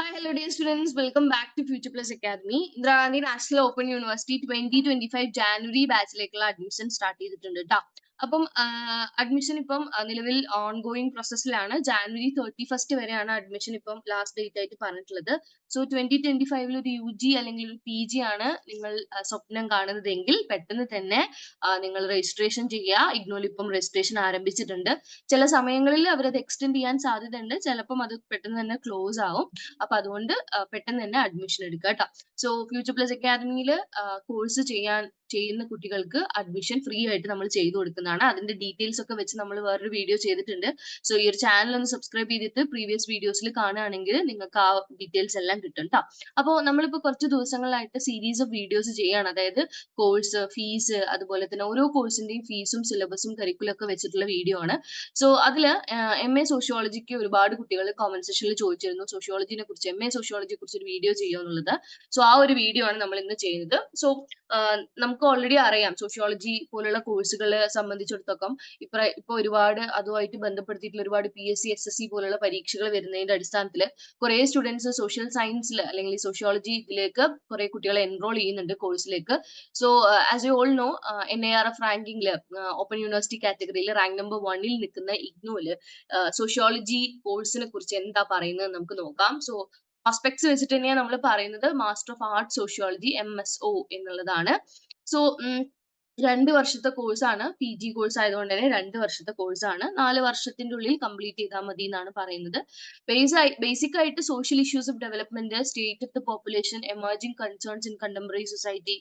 Hi, hello, dear students. Welcome back to Future Plus Academy. Indira Gandhi national open university twenty twenty five January ബാച്ചിലേക്കുള്ള admission start ചെയ്തിട്ടുണ്ട് കേട്ടോ അപ്പം admission ഇപ്പം നിലവിൽ ongoing പ്രോസസ്സിലാണ് January thirty first വരെയാണ് admission ഇപ്പം last date ആയിട്ട് പറഞ്ഞിട്ടുള്ളത്. സോ ട്വന്റി ട്വന്റി ഫൈവിൽ ഒരു യു ജി അല്ലെങ്കിൽ ഒരു പി ജി ആണ് നിങ്ങൾ സ്വപ്നം കാണുന്നതെങ്കിൽ പെട്ടെന്ന് തന്നെ നിങ്ങൾ രജിസ്ട്രേഷൻ ചെയ്യുക. ഇഗ്നോയിൽ ഇപ്പം രജിസ്ട്രേഷൻ ആരംഭിച്ചിട്ടുണ്ട്. ചില സമയങ്ങളിൽ അവരത് എക്സ്റ്റെൻഡ് ചെയ്യാൻ സാധ്യതയുണ്ട്. ചിലപ്പം അത് പെട്ടെന്ന് തന്നെ ക്ലോസ് ആവും. അപ്പൊ അതുകൊണ്ട് പെട്ടെന്ന് തന്നെ അഡ്മിഷൻ എടുക്കുക കേട്ടോ സോ ഫ്യൂച്ചർ പ്ലസ് അക്കാദമിയിൽ കോഴ്സ് ചെയ്യാൻ ചെയ്യുന്ന കുട്ടികൾക്ക് അഡ്മിഷൻ ഫ്രീ ആയിട്ട് നമ്മൾ ചെയ്തു കൊടുക്കുന്നതാണ്. അതിന്റെ ഡീറ്റെയിൽസ് ഒക്കെ വെച്ച് നമ്മൾ വേറൊരു വീഡിയോ ചെയ്തിട്ടുണ്ട്. സോ ഈ ഒരു ചാനൽ ഒന്ന് സബ്സ്ക്രൈബ് ചെയ്തിട്ട് പ്രീവിയസ് വീഡിയോസിൽ കാണുകയാണെങ്കിൽ നിങ്ങൾക്ക് ആ ഡീറ്റെയിൽസ് എല്ലാം കിട്ടും കേട്ടോ അപ്പോൾ നമ്മളിപ്പോൾ കുറച്ച് ദിവസങ്ങളായിട്ട് സീരീസ് ഓഫ് വീഡിയോസ് ചെയ്യാണ് അതായത് കോഴ്സ് ഫീസ് അതുപോലെ തന്നെ ഓരോ കോഴ്സിന്റെയും ഫീസും സിലബസും കരിക്കുലം ഒക്കെ വെച്ചിട്ടുള്ള വീഡിയോ ആണ്. സോ അതിൽ എം എ സോഷ്യോളജിക്ക് ഒരുപാട് കുട്ടികൾ കോമന്റ് സെക്ഷനിൽ ചോദിച്ചിരുന്നു. സോഷ്യോളജിനെ കുറിച്ച് എം എ സോഷ്യോളജിയെ കുറിച്ച് ഒരു വീഡിയോ ചെയ്യുക എന്നുള്ളത്. സോ ആ ഒരു വീഡിയോ ആണ് നമ്മൾ ഇന്ന് ചെയ്യുന്നത്. സോ നമുക്ക് ഓൾറെഡി അറിയാം. സോഷ്യോളജി പോലുള്ള കോഴ്സുകളെ സംബന്ധിച്ചിടത്തോളം ഇപ്പൊ ഇപ്പൊ ഒരുപാട് അതുമായിട്ട് ബന്ധപ്പെടുത്തിയിട്ടുള്ള ഒരുപാട് P S C S S C പോലുള്ള പരീക്ഷകൾ വരുന്നതിന്റെ അടിസ്ഥാനത്തിൽ കുറെ സ്റ്റുഡൻസ് സോഷ്യൽ സയൻസിൽ അല്ലെങ്കിൽ സോഷ്യോളജി ഇതിലേക്ക് കുറെ കുട്ടികളെ എൻറോൾ ചെയ്യുന്നുണ്ട് കോഴ്സിലേക്ക് so as you all know N A R F റാങ്കിങ്ങിൽ ഓപ്പൺ യൂണിവേഴ്സിറ്റി കാറ്റഗറിയിൽ റാങ്ക് നമ്പർ വണ്ണിൽ നിൽക്കുന്ന ഇഗ്നോയിൽ സോഷ്യോളജി കോഴ്സിനെ കുറിച്ച് എന്താ പറയുന്നത് നമുക്ക് നോക്കാം. സോ ആസ്പെക്ട്സ് വെച്ചിട്ട് തന്നെയാണ് നമ്മൾ പറയുന്നത് master of arts sociology M S O എന്നുള്ളതാണ്. സോ രണ്ട് വർഷത്തെ കോഴ്സാണ് പി ജി കോഴ്സ് ആയതുകൊണ്ട് തന്നെ രണ്ട് വർഷത്തെ കോഴ്സാണ് നാല് വർഷത്തിന്റെ ഉള്ളിൽ കംപ്ലീറ്റ് ചെയ്താൽ മതി എന്നാണ് പറയുന്നത്. ബേസിക് ആയിട്ട് social issues of development state of the population emerging concerns in contemporary society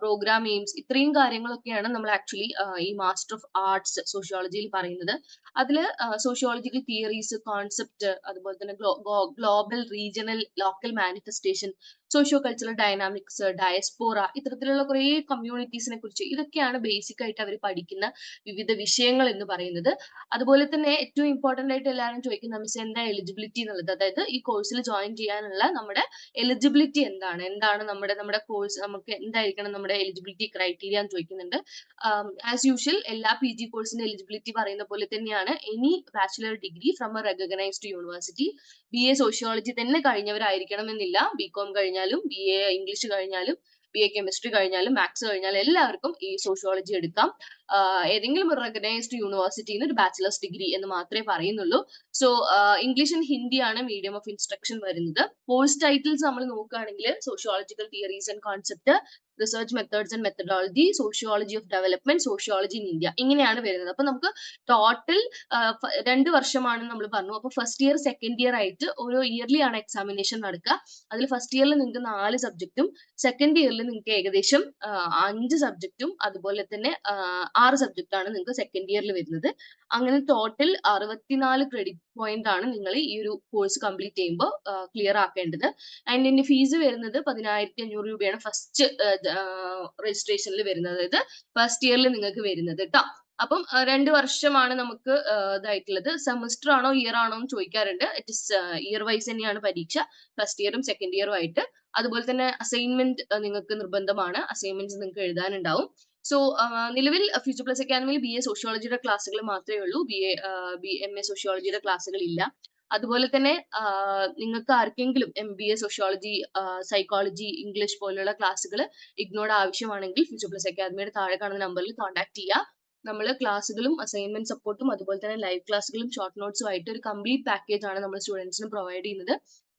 programme aims ഇത്രയും കാര്യങ്ങളൊക്കെയാണ് നമ്മൾ ആക്ച്വലി ഈ മാസ്റ്റർ ഓഫ് ആർട്സ് സോഷ്യോളജിയിൽ പറയുന്നത്. അതിൽ സോഷ്യോളജിക്കൽ തിയറീസ് കോൺസെപ്റ്റ് അതുപോലെ തന്നെ global regional local manifestation socio cultural dynamics diaspora ഇത്തരത്തിലുള്ള കുറേ കമ്മ്യൂണിറ്റീസിനെ കുറിച്ച് ഇതൊക്കെയാണ് ബേസിക് ആയിട്ട് അവർ പഠിക്കുന്ന വിവിധ വിഷയങ്ങൾ എന്ന് പറയുന്നത്. അതുപോലെ തന്നെ ഏറ്റവും ഇമ്പോർട്ടന്റ് ആയിട്ട് എല്ലാവരും ചോദിക്കുന്ന മിസ് എന്താ എലിജിബിലിറ്റി എന്നുള്ളത്? അതായത് ഈ കോഴ്സിൽ ജോയിൻ ചെയ്യാനുള്ള നമ്മുടെ എലിജിബിലിറ്റി എന്താണ്? എന്താണ് നമ്മുടെ നമ്മുടെ കോഴ്സ് നമുക്ക് എന്തായിരിക്കണം? നമ്മുടെ എലിജിബിലിറ്റി ക്രൈറ്റീരിയ എന്ന് ചോദിക്കുന്നുണ്ട്. ആസ് യൂഷ്വൽ എല്ലാ പി ജി കോഴ്സിന്റെ എലിജിബിലിറ്റി പറയുന്ന പോലെ തന്നെയാണ് any bachelor degree from a recognised university B A sociology തന്നെ കഴിഞ്ഞവരായിരിക്കണം എന്നില്ല. ബി കോം കഴിഞ്ഞാലും ബി എ ഇംഗ്ലീഷ് കഴിഞ്ഞാലും ബി എ കെമിസ്ട്രി കഴിഞ്ഞാലും മാത്സ് കഴിഞ്ഞാലും എല്ലാവർക്കും ഈ സോഷ്യോളജി എടുക്കാം. ഏതെങ്കിലും ഒരു റെക്കഗ്നൈസ്ഡ് യൂണിവേഴ്സിറ്റിയിൽ നിന്ന് ഒരു ബാച്ചിലേഴ്സ് ഡിഗ്രി എന്ന് മാത്രമേ പറയുന്നുള്ളൂ. സോ ഇംഗ്ലീഷ് ആൻഡ് ഹിന്ദിയാണ് മീഡിയം ഓഫ് ഇൻസ്ട്രക്ഷൻ വരുന്നത്. കോഴ്സ് ടൈറ്റിൽസ് നമ്മൾ നോക്കുകയാണെങ്കിൽ sociological theories and concept research methods and methodology sociology of development sociology in India ഇങ്ങനെയാണ് വരുന്നത്. അപ്പൊ നമുക്ക് ടോട്ടൽ രണ്ട് വർഷമാണ് നമ്മൾ പറഞ്ഞു. അപ്പൊ ഫസ്റ്റ് ഇയർ സെക്കൻഡ് ഇയർ ആയിട്ട് ഓരോ ഇയർലി ആണ് എക്സാമിനേഷൻ നടക്കുക. അതിൽ ഫസ്റ്റ് ഇയറിൽ നിങ്ങൾക്ക് നാല് സബ്ജക്റ്റും സെക്കൻഡ് ഇയറിൽ നിങ്ങൾക്ക് ഏകദേശം അഞ്ച് സബ്ജക്റ്റും അതുപോലെ തന്നെ ആറ് സബ്ജക്റ്റ് ആണ് നിങ്ങൾക്ക് സെക്കൻഡ് ഇയറിൽ വരുന്നത്. അങ്ങനെ ടോട്ടൽ അറുപത്തിനാല് ക്രെഡിറ്റ് പോയിന്റ് ആണ് നിങ്ങൾ ഈ ഒരു കോഴ്സ് കംപ്ലീറ്റ് ചെയ്യുമ്പോൾ ക്ലിയർ ആക്കേണ്ടത്. ആൻഡ് ഇതിന്റെ ഫീസ് വരുന്നത് പതിനായിരത്തി അഞ്ഞൂറ് രൂപയാണ് ഫസ്റ്റ് രജിസ്ട്രേഷനിൽ വരുന്നത്. അതായത് ഫസ്റ്റ് ഇയറിൽ നിങ്ങൾക്ക് വരുന്നത് കേട്ടോ അപ്പം രണ്ട് വർഷമാണ് നമുക്ക് ഇതായിട്ടുള്ളത്. സെമസ്റ്റർ ആണോ ഇയർ ആണോ എന്ന് ചോദിക്കാറുണ്ട്. ഇറ്റ് ഇസ് ഇയർ വൈസ് തന്നെയാണ് പരീക്ഷ. ഫസ്റ്റ് ഇയറും സെക്കൻഡ് ഇയറും ആയിട്ട്. അതുപോലെ തന്നെ അസൈൻമെന്റ് നിങ്ങൾക്ക് നിർബന്ധമാണ്. അസൈൻമെന്റ്സ് നിങ്ങൾക്ക് എഴുതാനുണ്ടാവും. സോ നിലവിൽ ഫ്യൂച്ചർ പ്ലസ് അക്കാദമിയിൽ ബി എ സോഷ്യോളജിയുടെ ക്ലാസ്സുകൾ മാത്രമേ ഉള്ളൂ. B A B M A സോഷ്യോളജിയുടെ ക്ലാസ്സുകൾ ഇല്ല. അതുപോലെ തന്നെ നിങ്ങൾക്ക് ആർക്കെങ്കിലും M B A sociology psychology English പോലുള്ള ക്ലാസ്സുകൾ ഇഗ്നോർഡ് ആവശ്യമാണെങ്കിൽ ഫ്യൂച്ചർ പ്ലസ് അക്കാദമിയുടെ താഴെ കാണുന്ന നമ്പറിൽ കോൺടാക്ട് ചെയ്യുക നമ്മൾ ക്ലാസ്സുകളും അസൈൻമെന്റ് സപ്പോർട്ടും അതുപോലെ തന്നെ ലൈവ് ക്ലാസ്സുകളും ഷോർട്ട് നോട്ട്സും ആയിട്ട് ഒരു കംപ്ലീറ്റ് പാക്കേജ് ആണ് നമ്മൾ സ്റ്റുഡൻസിന് പ്രൊവൈഡ് ചെയ്യുന്നത്.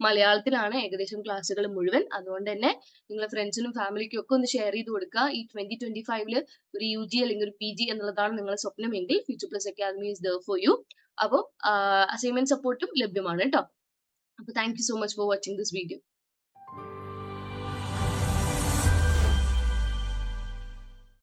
മലയാളത്തിലാണ് ഏകദേശം ക്ലാസ്സുകൾ മുഴുവൻ. അതുകൊണ്ട് തന്നെ നിങ്ങളെ ഫ്രണ്ട്സിനും ഫാമിലിക്കും ഒക്കെ ഒന്ന് ഷെയർ ചെയ്ത് കൊടുക്കുക. ഈ ട്വന്റി ട്വന്റി ഫൈവിൽ ഒരു യു ജി അല്ലെങ്കിൽ ഒരു പി ജി എന്നുള്ളതാണ് നിങ്ങളുടെ സ്വപ്നമെങ്കിൽ future plus academy is there for you അപ്പോൾ അസൈൻമെന്റ് സപ്പോർട്ടും ലഭ്യമാണ് കേട്ടോ. അപ്പൊ thank you so much for watching this video